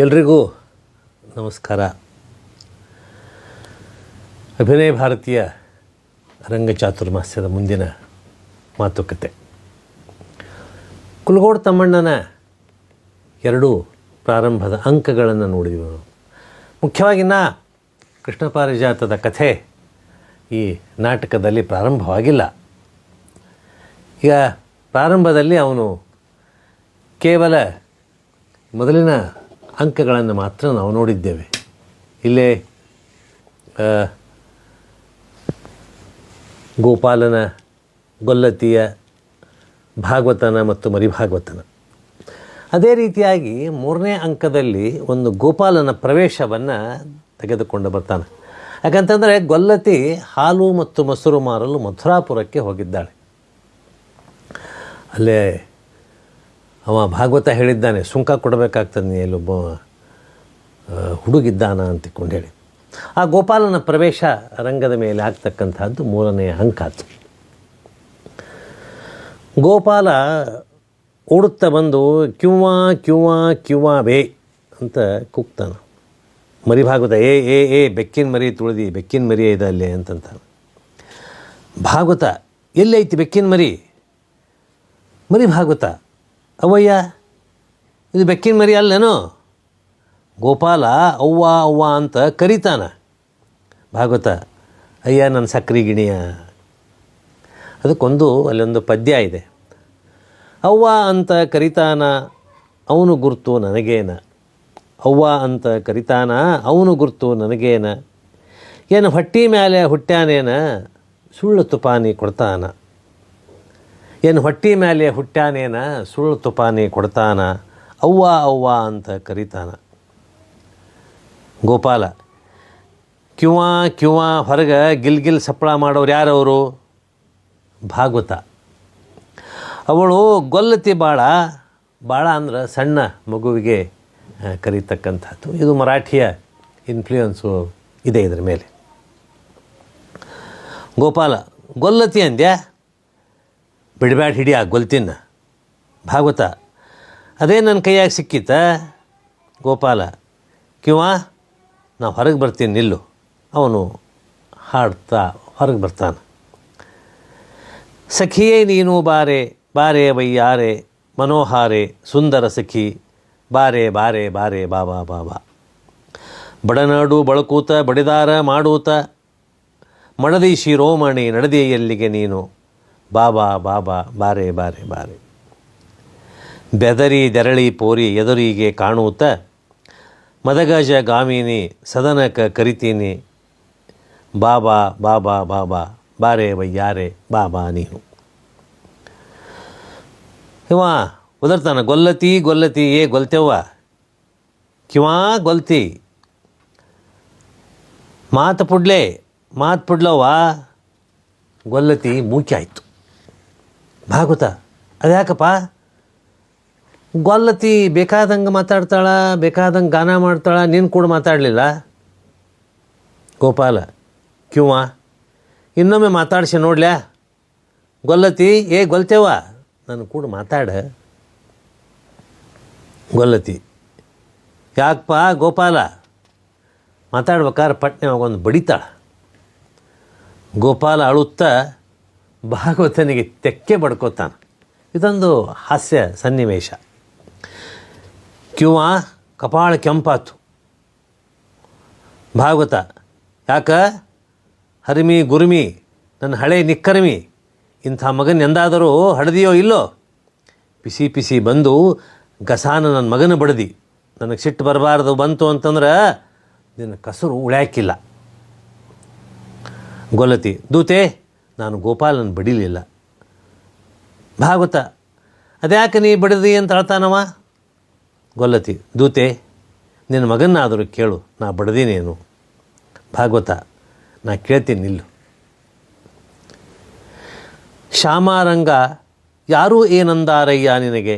ಎಲ್ರಿಗೂ ನಮಸ್ಕಾರ. ಅಭಿನಯ ಭಾರತೀಯ ರಂಗ ಚಾತುರ್ಮಾಸ್ಯದ ಮುಂದಿನ ಮಾತುಕತೆ. ಕುಲಗೋಡ್ ತಮ್ಮಣ್ಣನ ಎರಡು ಪ್ರಾರಂಭದ ಅಂಕಗಳನ್ನು ನೋಡಿದ್ವಿ ನಾವು. ಮುಖ್ಯವಾಗಿ ನಾ ಕೃಷ್ಣ ಪಾರಿಜಾತದ ಕಥೆ ಈ ನಾಟಕದಲ್ಲಿ ಪ್ರಾರಂಭವಾಗಿಲ್ಲ. ಈಗ ಪ್ರಾರಂಭದಲ್ಲಿ ಅವನು ಕೇವಲ ಮೊದಲಿನ ಅಂಕಗಳನ್ನು ಮಾತ್ರ ನಾವು ನೋಡಿದ್ದೇವೆ. ಇಲ್ಲೇ ಗೋಪಾಲನ, ಗೊಲ್ಲತಿಯ, ಭಾಗವತನ ಮತ್ತು ಮರಿಭಾಗವತನ. ಅದೇ ರೀತಿಯಾಗಿ ಮೂರನೇ ಅಂಕದಲ್ಲಿ ಒಂದು ಗೋಪಾಲನ ಪ್ರವೇಶವನ್ನು ತೆಗೆದುಕೊಂಡು ಬರ್ತಾನೆ. ಯಾಕಂತಂದರೆ ಗೊಲ್ಲತಿ ಹಾಲು ಮತ್ತು ಮೊಸರು ಮಾರಲು ಮಥುರಾಪುರಕ್ಕೆ ಹೋಗಿದ್ದಾಳೆ. ಅಲ್ಲೇ ಅವ ಭಾಗವತ ಹೇಳಿದ್ದಾನೆ ಸುಂಕ ಕೊಡಬೇಕಾಗ್ತದೆ ನೀ ಎಲ್ಲೊಬ್ಬ ಆ, ಹುಡುಗಿದ್ದಾನ ಅಂತಿಕೊಂಡು ಹೇಳಿ. ಆ ಗೋಪಾಲನ ಪ್ರವೇಶ ರಂಗದ ಮೇಲೆ ಆಗ್ತಕ್ಕಂಥದ್ದು ಮೂರನೆಯ ಅಂಕ ಗೋಪಾಲ ಓಡುತ್ತಾ ಬಂದು ಕ್ಯೂವಾ ಕ್ಯೂವಾ ಕ್ಯೂವಾ ಬೇ ಅಂತ ಕೂಗ್ತಾನೆ. ಮರಿ ಭಾಗವತ ಏ ಏ ಏ ಬೆಕ್ಕಿನ ಮರಿ ತುಳಿದಿ ಬೆಕ್ಕಿನ ಮರಿ ಇದೆ ಅಲ್ಲಿ ಅಂತಂತ ಭಾಗವತ ಎಲ್ಲೈತಿ ಬೆಕ್ಕಿನ ಮರಿ? ಮರಿ ಭಾಗವತ ಅವಯ್ಯ ಇದು ಬೆಕ್ಕಿನ ಮರಿ ಅಲ್ಲೇನೋ? ಗೋಪಾಲ ಅವ್ವ ಅವ್ವ ಅಂತ ಕರೀತಾನ. ಭಾಗವತ, ಅಯ್ಯ ನನ್ನ ಸಕ್ರೆ ಗಿಣಿಯ. ಅದಕ್ಕೊಂದು, ಅಲ್ಲೊಂದು ಪದ್ಯ ಇದೆ. ಅವ್ವ ಅಂತ ಕರಿತಾನ, ಅವನು ಗುರ್ತು ನನಗೇನ. ಅವ್ವ ಅಂತ ಕರಿತಾನ, ಅವನು ಗುರ್ತು ನನಗೇನ. ಏನು ಹೊಟ್ಟಿ ಮೇಲೆ ಹುಟ್ಟ್ಯಾನೇನ, ಸುಳ್ಳು ತುಪಾನಿ ಕೊಡ್ತಾನ. ಏನು ಹೊಟ್ಟಿ ಮೇಲೆ ಹುಟ್ಟ್ಯಾನೇನ, ಸುಳ್ಳು ತುಪಾನಿ ಕೊಡ್ತಾನ, ಅವ್ವ ಅವ್ವ ಅಂತ ಕರೀತಾನ. ಗೋಪಾಲ, ಕ್ಯುವ ಕ್ಯುವ ಹೊರಗೆ ಗಿಲ್ ಗಿಲ್ ಸಪ್ಪಳ ಮಾಡೋರು ಯಾರವರು ಭಾಗವತ. ಅವಳು ಗೊಲ್ಲತಿ ಬಾಳ ಬಾಳ ಅಂದ್ರೆ ಸಣ್ಣ ಮಗುವಿಗೆ ಕರೀತಕ್ಕಂಥದ್ದು. ಇದು ಮರಾಠಿಯ ಇನ್ಫ್ಲೂಯೆನ್ಸು ಇದೆ ಇದರ ಮೇಲೆ. ಗೋಪಾಲ, ಗೊಲ್ಲತಿ ಅಂದ್ಯಾ? ಬಿಡಬ್ಯಾಡ ಹಿಡಿ ಆ ಗೊಲ್ತಿನ. ಭಾಗವತ ಅದೇ ನನ್ನ ಕೈಯಾಗ ಸಿಕ್ಕಿತ್ತ? ಗೋಪಾಲ ಕಿವ ನಾ ಹೊರಗೆ ಬರ್ತೀನಿ ನಿಲ್ಲು. ಅವನು ಹಾಡ್ತಾ ಹೊರಗೆ ಬರ್ತಾನೆ. ಸಖಿಯೇ ನೀನು ಬಾರೆ ಬಾರೆ ಬಯ್ಯಾರೆ ಮನೋಹಾರೆ, ಸುಂದರ ಸಖಿ, ಬಾರೆ ಬಾರೆ ಬಾರೆ ಬಾಬಾ ಬಾಬಾ ಬಡನಾಡು ಬಳಕೂತ, ಬಡಿದಾರ ಮಾಡೂತ ಮಡದಿ ಶಿರೋಮಣಿ ನಡೆದಿ ಎಲ್ಲಿಗೆ ನೀನು. ಬಾಬಾ ಬಾಬಾ, ಬಾರೆ ಬಾರೆ ಬಾರೆ. ಬೆದರಿ, ದೆರಳಿ, ಪೋರಿ ಎದುರಿಗೆ ಕಾಣುತ್ತ ಮದಗಜ ಗಾಮಿನಿ, ಸದನಕ ಕರಿತೀನಿ. ಬಾಬಾ ಬಾಬಾ ಬಾಬಾ, ಬಾರೆ ಬಯ್ಯಾರೆ ಬಾಬಾ ನೀನು. ಇವ, ಉದರ್ತಾನ, ಗೊಲ್ಲತಿ ಗೊಲ್ಲತಿ, ಏ ಗೊಲ್ತೆವ್ವ. ಕಿವಾ, ಗೊಲ್ತಿ. ಮಾತು ಪುಡ್ಲೆ, ಮಾತು ಪುಡ್ಲವ್ವ. ಗೊಲ್ಲತಿ ಮೂಕಿ ಆಯಿತು ಭಾಗವತ ಅದ್ಯಾಕಪ್ಪ? ಗೊಲ್ಲತಿ ಬೇಕಾದಂಗೆ ಮಾತಾಡ್ತಾಳ, ಬೇಕಾದಂಗೆ ಗಾನ ಮಾಡ್ತಾಳ, ನೀನು ಕೂಡ ಮಾತಾಡಲಿಲ್ಲ? ಗೋಪಾಲ, ಕ್ಯೂವ, ಇನ್ನೊಮ್ಮೆ ಮಾತಾಡ್ಸಿ ನೋಡ್ಲ್ಯಾ ಗೊಲ್ಲತಿ, ಏ ಗೊಲ್ತೇವ ನಾನು ಕೂಡ ಮಾತಾಡ. ಗೊಲ್ಲತಿ, ಯಾಕಪ್ಪ ಗೋಪಾಲ? ಮಾತಾಡ್ಬೇಕಾದ್ರೆ ಪಟ್ನೆ ಒಂದು ಬಡಿತಾಳ. ಗೋಪಾಲ ಅಳುತ್ತಾ ಭಾಗವತನಿಗೆ ತೆಕ್ಕೆ ಬಡ್ಕೋತಾನೆ ಇದೊಂದು ಹಾಸ್ಯ ಸನ್ನಿವೇಶ. ಕಿವ ಕಪಾಳ ಕೆಂಪಾತು. ಭಾಗವತ, ಯಾಕ? ಹರಿಮಿ ಗುರುಮಿ, ನನ್ನ ಹಳೆ ನಿಕ್ಕರಮಿ, ಇಂಥ ಮಗನ ಎಂದಾದರೂ ಹಡದಿಯೋ ಇಲ್ಲೋ? ಪಿಸಿ ಪಿಸಿ ಬಂದು ಗಸಾನ ನನ್ನ ಮಗನ ಬಡದಿ. ನನಗೆ ಸಿಟ್ಟು ಬರಬಾರ್ದು ಬಂತು ಅಂತಂದ್ರೆ ನಿನ್ನ ಕಸರು ಉಳ್ಯಾಕಿಲ್ಲ. ಗೊಲತಿ ದೂತೆ ನಾನು ಗೋಪಾಲನ ಬಡಿಲಿಲ್ಲ. ಭಾಗವತ, ಅದ್ಯಾಕೆ ನೀ ಬಡದಿ ಅಂತ ಹೇಳ್ತಾನವ? ಗೊಲ್ಲತಿ, ದೂತೆ, ನಿನ್ನ ಮಗನ್ನಾದರೂ ಕೇಳು, ನಾ ಬಡದೇನೇನು? ಭಾಗವತ, ನಾ ಕೇಳ್ತೀನಿ, ನಿಲ್ಲು. ಶ್ಯಾಮಾರಂಗ ಯಾರೂ ಏನಂದಾರಯ್ಯ ನಿನಗೆ?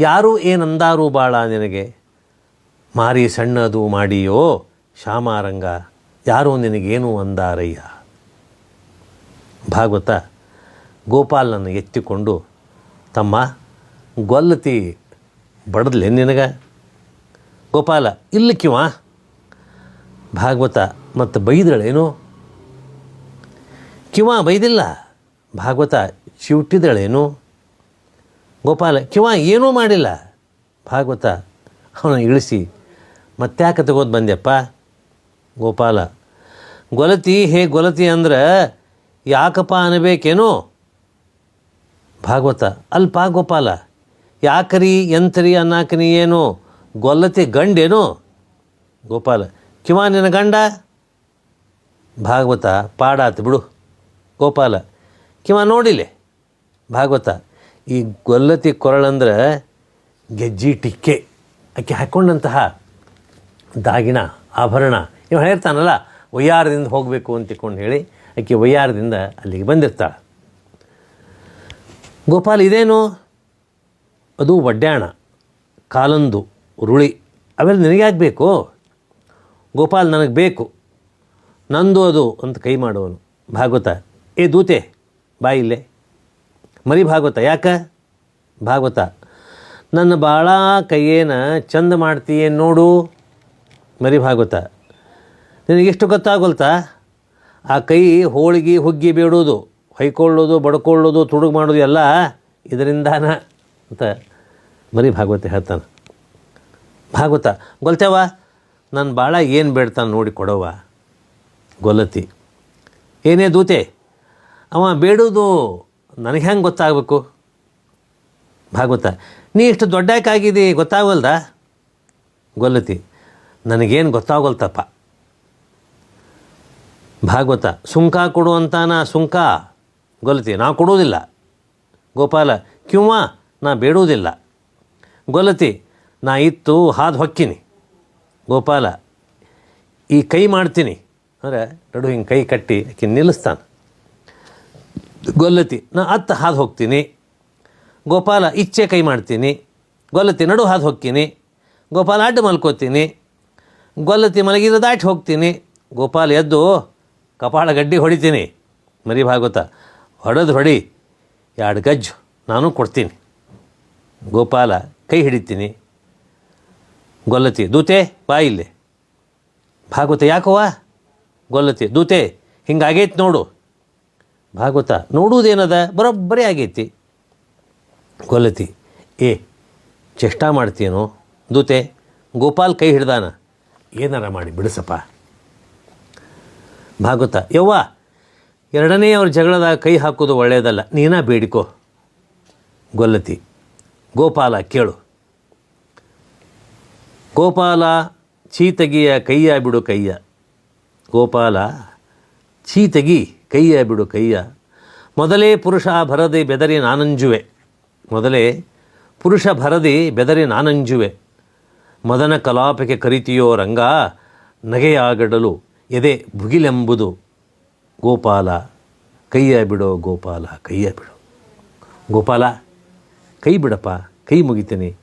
ಯಾರೂ ಏನಂದಾರು ಬಾಳ ನಿನಗೆ? ಮಾರಿ ಸಣ್ಣದು ಮಾಡಿಯೋ ಶ್ಯಾಮಾರಂಗ ಯಾರೂ ನಿನಗೇನು ಅಂದಾರಯ್ಯ? ಭಾಗವತ ಗೋಪಾಲನನ್ನು ಎತ್ತಿಕೊಂಡು ತಮ್ಮ ಗೊಲ್ಲತಿ ಬಡದ್ಲೆ ನಿನಗೆ? ಗೋಪಾಲ ಇಲ್ಲಿ ಕಿವ ಭಾಗವತ ಮತ್ತು ಬೈದಳೇನು ಕಿವ ಬೈದಿಲ್ಲ? ಭಾಗವತ ಚಿವುಟಿದಳೇನು ಗೋಪಾಲ, ಕಿವ ಏನೂ ಮಾಡಿಲ್ಲ? ಭಾಗವತ ಅವನ ಇಳಿಸಿ ಮತ್ತ್ಯಾಕೆ ತಗೋದು ಬಂದ್ಯಪ್ಪ? ಗೋಪಾಲ, ಗೊಲತಿ ಹೇ ಗೊಲತಿ ಅಂದ್ರೆ ಯಾಕಪ್ಪ ಅನ್ನಬೇಕೇನೋ? ಭಾಗವತ. ಅಲ್ಪ ಗೋಪಾಲ ಯಾಕರಿ, ಎಂತರಿ ಅನ್ನಾಕನಿ ಏನು? ಗೊಲ್ಲತಿ ಗಂಡೇನೋ? ಗೋಪಾಲ. ಕಿವ ನಿನ್ನ ಗಂಡ? ಭಾಗವತ. ಪಾಡಾತು ಬಿಡು. ಗೋಪಾಲ. ಕಿವ ನೋಡಿಲೆ? ಭಾಗವತ. ಈ ಗೊಲ್ಲತಿ ಕೊರಳಂದ್ರೆ ಗೆಜ್ಜಿ ಟಿಕ್ಕೆ. ಆಕೆ ಹಾಕ್ಕೊಂಡಂತಹ ದಾಗಿನ ಆಭರಣ. ಇವ ಹೇಳ್ತಾನಲ್ಲ ವಯ್ಯಾರದಿಂದ ಹೋಗಬೇಕು ಅಂತ ಹೇಳಿ ಆಕೆ ವೈಯಾರದಿಂದ ಅಲ್ಲಿಗೆ ಬಂದಿರ್ತಾಳೆ? ಗೋಪಾಲ್, ಇದೇನು? ಅದು ಒಡ್ಯಾಣ ಕಾಲಂದು, ರುಳಿ, ಅವೆಲ್ಲ ನಿನಗ್ಯಾಕೆ ಬೇಕು? ಗೋಪಾಲ್, ನನಗೆ ಬೇಕು. ನಂದು ಅದು ಅಂತ ಕೈ ಮಾಡುವನು. ಭಾಗವತ, ಏ ದೂತೆ, ಬಾ ಇಲ್ಲೇ. ಮರಿ ಭಾಗವತ, ಯಾಕ? ಭಾಗವತ, ನನ್ನ ಭಾಳ ಕೈಯೇನ ಚಂದ ಮಾಡ್ತೀಯೇನು ನೋಡು. ಮರಿ ಭಾಗವತ ನಿನಗೆಷ್ಟು ಗೊತ್ತಾಗೋಲ್ತಾ? ಆ ಕೈ ಹೋಳಿಗೆ, ಹುಗ್ಗಿ ಬೇಡೋದು, ಹೊಯ್ಕೊಳ್ಳೋದು, ಬಡ್ಕೊಳ್ಳೋದು, ತುಡುಗು ಮಾಡೋದು ಎಲ್ಲ ಇದರಿಂದಾನ ಅಂತ ಬರೀ ಭಾಗವತ ಹೇಳ್ತಾನೆ. ಭಾಗವತ ಗೊಲ್ತೇವ ನಾನು ಭಾಳ ಏನು ಬೇಡ್ತಾನೆ ನೋಡಿ ಕೊಡವ ಗೊಲತಿ. ಏನೇ ದೂತೆ, ಅವ ಬೇಡೋದು ನನಗೆ ಹೆಂಗೆ ಗೊತ್ತಾಗಬೇಕು? ಭಾಗವತ, ನೀ ಇಷ್ಟು ದೊಡ್ಡಕ್ಕಾಗಿದ್ದಿ ಗೊತ್ತಾಗಲ್ದ ಗೊಲ್ಲತಿ ನನಗೇನು ಗೊತ್ತಾಗೋಲ್ತಪ್ಪ ಭಾಗವತ, ಸುಂಕ ಕೊಡು ಅಂತಾನ ಸುಂಕ ಗೊಲತಿ, ನಾ ಕೊಡುವುದಿಲ್ಲ. ಗೋಪಾಲ ಕ್ಯೂವ ನಾ ಬೇಡುವುದಿಲ್ಲ. ಗೊಲತಿ, ನಾ ಇತ್ತು, ಹಾದು ಹೊಕ್ಕಿನಿ. ಗೋಪಾಲ, ಈ ಕೈ ಮಾಡ್ತೀನಿ. ಅಂದರೆ ನಡು ಹಿಂಗೆ ಕೈ ಕಟ್ಟಿ ಆಕೆ ನಿಲ್ಲಿಸ್ತಾನೆ. ಗೊಲ್ಲತಿ ನಾ ಅತ್ತ ಹಾದು ಹೋಗ್ತೀನಿ. ಗೋಪಾಲ ಇಚ್ಛೆ ಕೈ ಮಾಡ್ತೀನಿ. ಗೊಲ್ಲತಿ ನಡು ಹಾದು ಹೋಗ್ತೀನಿ ಗೋಪಾಲ, ಅಡ್ಡ ಮಲ್ಕೋತೀನಿ. ಗೊಲ್ಲತಿ ಮಲಗಿದ ದಾಟಿ ಹೋಗ್ತೀನಿ. ಗೋಪಾಲ ಎದ್ದು ಕಪಾಳ ಗಡ್ಡಿ ಹೊಡಿತೀನಿ. ಮರಿ ಭಾಗವತ ಹೊಡೆದು ಹೊಡಿ. ಎರಡು ಗಜ್ಜು. ನಾನು ಕೊಡ್ತೀನಿ. ಗೋಪಾಲ, ಕೈ ಹಿಡಿತೀನಿ. ಗೊಲ್ಲತಿ, ದೂತೆ, ಬಾ ಇಲ್ಲಿ. ಭಾಗವತ ಯಾಕವ್ವ? ಗೊಲ್ಲತಿ, ದೂತೆ, ಹಿಂಗಾಗೈತಿ ನೋಡು. ಭಾಗವತ ನೋಡುವುದೇನದ ಬರೋಬ್ಬರಿ ಆಗೈತಿ. ಗೊಲ್ಲತಿ, ಏ, ಚೇಷ್ಟಾ ಮಾಡ್ತೀನೋ ದೂತೆ, ಗೋಪಾಲ್ ಕೈ ಹಿಡ್ದಾನ. ಏನಾರ ಮಾಡಿ ಬಿಡಿಸಪ್ಪ. ಭಾಗವತ. ಯವ್ವ, ಎರಡನೇ ಅವ್ರ ಜಗಳದಾಗ ಕೈ ಹಾಕೋದು ಒಳ್ಳೆಯದಲ್ಲ. ನೀನಾ ಬೇಡಿಕೋ. ಗೊಲ್ಲತಿ, ಗೋಪಾಲ ಕೇಳು. ಗೋಪಾಲ ಚೀತಗಿಯ ಕೈಯ ಬಿಡು ಕೈಯ ಗೋಪಾಲ ಚೀತಗಿ ಕೈಯ ಬಿಡು ಕೈಯ ಮೊದಲೇ ಪುರುಷ ಭರದೆ ಬೆದರಿ ನಾನಂಜುವೆ. ಮೊದಲೇ ಪುರುಷ ಭರದಿ ಬೆದರಿ ನಾನಂಜುವೆ. ಮದನ ಕಲಾಪಕ್ಕೆ ಕರಿತೀಯೋ ರಂಗ ನಗೆಯಾಗಡಲು. ಎದೆ ಭುಗಿಲೆಂಬುದು ಗೋಪಾಲ, ಕೈಯ ಬಿಡೋ ಗೋಪಾಲ, ಕೈಯ ಬಿಡು. ಗೋಪಾಲ, ಕೈ ಬಿಡಪ್ಪ, ಕೈ ಮುಗಿತೀನಿ.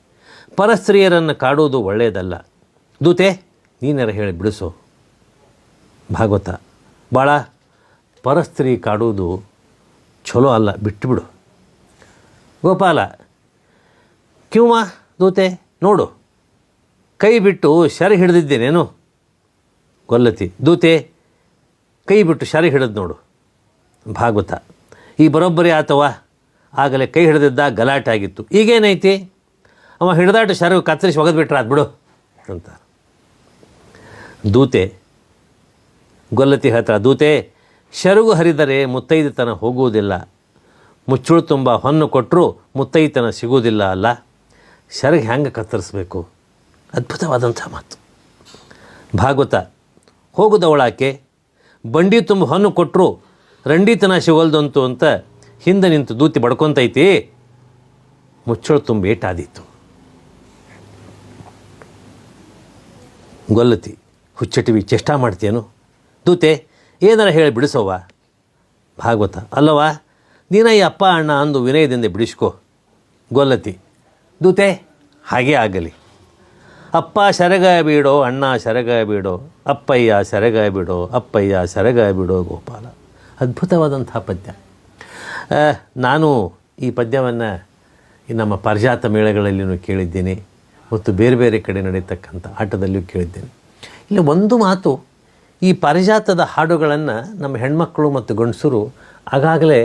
ಪರಸ್ತ್ರೀಯರನ್ನು ಕಾಡೋದು ಒಳ್ಳೆಯದಲ್ಲ ದೂತೆ, ನೀನಾರ ಹೇಳಿ ಬಿಡಿಸೋ. ಭಾಗವತ ಭಾಳ ಪರಸ್ತ್ರೀ ಕಾಡೋದು ಚಲೋ ಅಲ್ಲ ಬಿಟ್ಟುಬಿಡು ಗೋಪಾಲ ಕ್ಯೂವಾ ದೂತೆ, ನೋಡು. ಕೈ ಬಿಟ್ಟು ಶರ ಹಿಡಿದಿದ್ದೇನೇನು? ಗೊಲ್ಲತಿ ದೂತೆ, ಕೈ ಬಿಟ್ಟು ಶರ ಹಿಡಿದು ನೋಡು. ಭಾಗವತ. ಈ ಬರೋಬ್ಬರಿ ಆತವ. ಆಗಲೇ ಕೈ ಹಿಡಿದಿದ್ದ ಗಲಾಟೆ ಆಗಿತ್ತು. ಈಗೇನೈತಿ? ಅವ ಹಿಡಿದಾಟ ಶರವು ಕತ್ತರಿಸಿ ಒಗೆದು ಬಿಟ್ರೆ ಅದು ಬಿಡು ಅಂತ ದೂತೆ, ಗೊಲ್ಲತಿ ಹತ್ರ ದೂತೆ, ಶರುಗು ಹರಿದರೆ ಮುತ್ತೈದತನ ಹೋಗುವುದಿಲ್ಲ. ಮುಚ್ಚುಳು ತುಂಬ ಹೊನ್ನು ಕೊಟ್ಟರೂ ಮುತ್ತೈತನ ಸಿಗುವುದಿಲ್ಲ ಅಲ್ಲ. ಶರಗ್ ಹೆಂಗೆ ಕತ್ತರಿಸ್ಬೇಕು? ಅದ್ಭುತವಾದಂಥ ಮಾತು. ಭಾಗವತ ಹೋಗುದವಳಾಕೆ? ಬಂಡಿ ತುಂಬ ಹಣ್ಣು ಕೊಟ್ಟರು ರಂಡಿತನ ಸಿಗೋಲ್ದಂತು ಅಂತ ಹಿಂದೆ ನಿಂತು ದೂತಿ ಬಡ್ಕೊತೈತಿ? ಮುಚ್ಚಳು ತುಂಬ ಏಟಾದೀತು. ಗೊಲ್ಲತಿ, ಹುಚ್ಚಟಿವಿ ಚೇಷ್ಟ ಮಾಡ್ತೇನು ದೂತೆ, ಏನಾರ ಹೇಳಿ ಬಿಡಿಸೋವ ಭಾಗವತ ಅಲ್ಲವ ನೀನ ಈ ಅಪ್ಪ ಅಣ್ಣ ಅಂದು ವಿನಯದಿಂದ ಬಿಡಿಸ್ಕೋ. ಗೊಲ್ಲತಿ, ದೂತೆ, ಹಾಗೇ ಆಗಲಿ. ಅಪ್ಪ ಸೆರಗ ಬೀಡೋ, ಅಣ್ಣ ಸೆರಗ ಬೀಡೋ, ಅಪ್ಪಯ್ಯ ಸೆರಗ ಬಿಡೋ, ಅಪ್ಪಯ್ಯ ಸೆರಗ ಬಿಡೋ ಗೋಪಾಲ. ಅದ್ಭುತವಾದಂಥ ಪದ್ಯ. ನಾನು ಈ ಪದ್ಯವನ್ನು ನಮ್ಮ ಪಾರಿಜಾತ ಮೇಳಗಳಲ್ಲಿಯೂ ಕೇಳಿದ್ದೀನಿ ಮತ್ತು ಬೇರೆ ಬೇರೆ ಕಡೆ ನಡೀತಕ್ಕಂಥ ಆಟದಲ್ಲಿಯೂ ಕೇಳಿದ್ದೇನೆ. ಇಲ್ಲಿ ಒಂದು ಮಾತು, ಈ ಪಾರಿಜಾತದ ಹಾಡುಗಳನ್ನು ನಮ್ಮ ಹೆಣ್ಮಕ್ಕಳು ಮತ್ತು ಗಂಡಸರು ಆಗಾಗಲೇ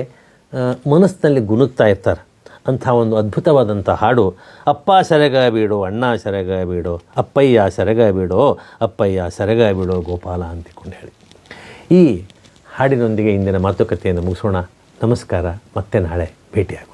ಮನಸ್ಸಿನಲ್ಲಿ ಗುನುಗ್ತಾ ಇರ್ತಾರೆ. ಅಂಥ ಒಂದು ಅದ್ಭುತವಾದಂಥ ಹಾಡು. ಅಪ್ಪ ಸೆರಗ ಬೀಡು, ಅಣ್ಣ ಸೆರಗ ಬೀಡು, ಅಪ್ಪಯ್ಯ ಸೆರಗ ಬೀಡೋ, ಅಪ್ಪಯ್ಯ ಸೆರಗ ಬೀಡೋ, ಗೋಪಾಲ ಅಂತಿಕೊಂಡು ಹೇಳಿ. ಈ ಹಾಡಿನೊಂದಿಗೆ ಇಂದಿನ ಮಾತುಕತೆಯನ್ನು ಮುಗಿಸೋಣ. ನಮಸ್ಕಾರ, ಮತ್ತೆ ನಾಳೆ ಭೇಟಿಯಾಗೋಣ.